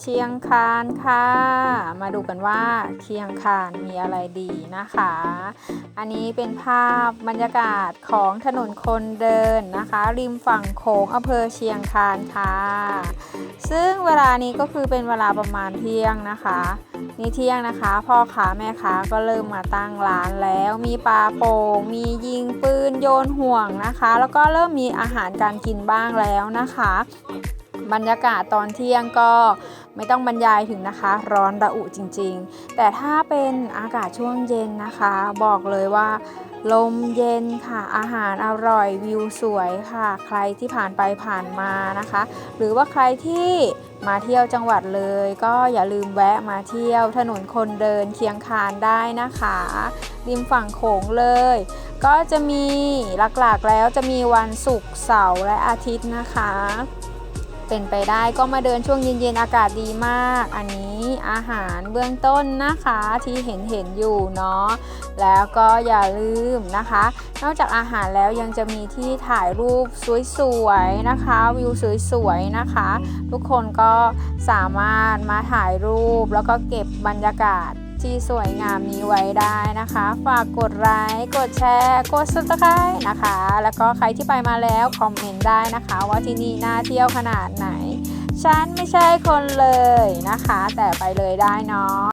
เชียงคานค่ะ มาดูกันว่าเชียงคานมีอะไรดีนะคะ อันนี้เป็นภาพบรรยากาศของถนนคนเดินนะคะ ริมฝั่งโขงอำเภอเชียงคานค่ะ ซึ่งเวลานี้ก็คือเป็นเวลาประมาณเที่ยงนะคะนี่เที่ยงนะคะ พ่อค้าแม่ค้าก็เริ่มมาตั้งร้านแล้ว มีปลาโป่งมียิงปืนโยนห่วงนะคะ แล้วก็เริ่มมีอาหารการกินบ้างแล้วนะคะ บรรยากาศตอนเที่ยงก็ ไม่ต้องบรรยายถึงนะคะ ร้อนระอุจริงๆ แต่ถ้าเป็นอากาศช่วงเย็นนะคะ บอกเลยว่า ลมเย็นค่ะ อาหารอร่อยวิวสวยค่ะ ใครที่ผ่านไปผ่านมานะคะ หรือว่าใครที่มาเที่ยวจังหวัดเลย ก็อย่าลืมแวะมาเที่ยวถนนคนเดินเคียงคานได้นะคะ ริมฝั่งโขงเลย ก็จะมีหลักๆแล้วจะมีวันศุกร์เสาร์และอาทิตย์นะคะ เป็นไปได้ก็มาเดินช่วงเย็นๆอากาศดีมาก อันนี้อาหารเบื้องต้นนะคะที่เห็นเห็นอยู่เนาะแล้วก็อย่าลืมนะคะ นอกจากอาหารแล้วยังจะมีที่ถ่ายรูปสวยๆนะคะ วิวสวยๆนะคะ ทุกคนก็สามารถมาถ่ายรูปแล้วก็เก็บบรรยากาศ ที่สวยงามนี้ไว้ได้นะคะ ฝากกดไลค์กดแชร์กด subscribe นะคะ แล้วก็ใครที่ไปมาแล้วคอมเมนต์ได้นะคะ ว่าที่นี่น่าเที่ยวขนาดไหน ฉันไม่ใช่คนเลยนะคะ แต่ไปเลยได้เนาะ